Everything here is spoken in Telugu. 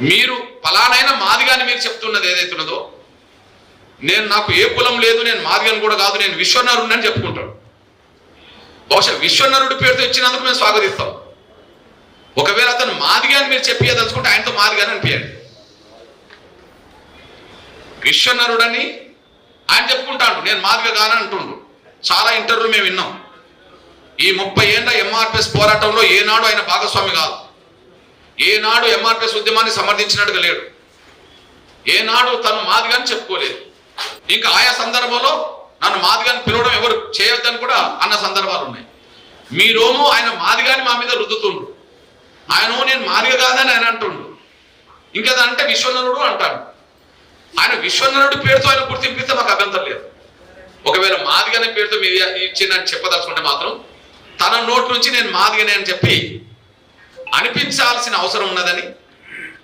మీరు ఫలానైనా మాదిగాని మీరు చెప్తున్నది ఏదైతున్నదో నేను నాకు ఏ కులం లేదు నేను మాదిగాని కూడా కాదు నేను విశ్వనరుడిని అని చెప్పుకుంటాడు. బహుశా విశ్వనరుడి పేరుతో ఇచ్చినందుకు మేము స్వాగతిస్తాం. ఒకవేళ అతను మాదిగా అని మీరు చెప్పేదలుచుకుంటే ఆయనతో మాదిగాని అనిపించండి విశ్వనరుడని ఆయన చెప్పుకుంటాడు నేను మాదిగా కానని అంటుండు. చాలా ఇంటర్వ్యూ మేము విన్నాం. ఈ ముప్పై ఏళ్ళ ఎంఆర్పిఎస్ పోరాటంలో ఏనాడు ఆయన భాగస్వామి కాదు. ఏనాడు ఎంఆర్ఎస్ ఉద్యమాన్ని సమర్థించినట్టుగా లేడు. ఏనాడు తను మాదిగాని చెప్పుకోలేదు. ఇంకా ఆయా సందర్భంలో నన్ను మాదిగాని పిలవడం ఎవరు చేయొద్దని కూడా అన్న సందర్భాలు ఉన్నాయి. మీరోమో ఆయన మాదిగాని మా మీద రుద్దుతుండ్రు. ఆయన నేను మాదిగ కాదని ఆయన అంటుండు. ఇంకా అంటే విశ్వనరుడు అంటాడు. ఆయన విశ్వనరుడు పేరుతో ఆయన గుర్తింపిస్తే మాకు అభ్యంతరం లేదు. ఒకవేళ మాదిగనే పేరుతో మీరు ఇచ్చిందని చెప్పదలుచుకుంటే మాత్రం తన నోటి నుంచి నేను మాదిగనే అని చెప్పి అనిపించాల్సిన అవసరం ఉన్నదని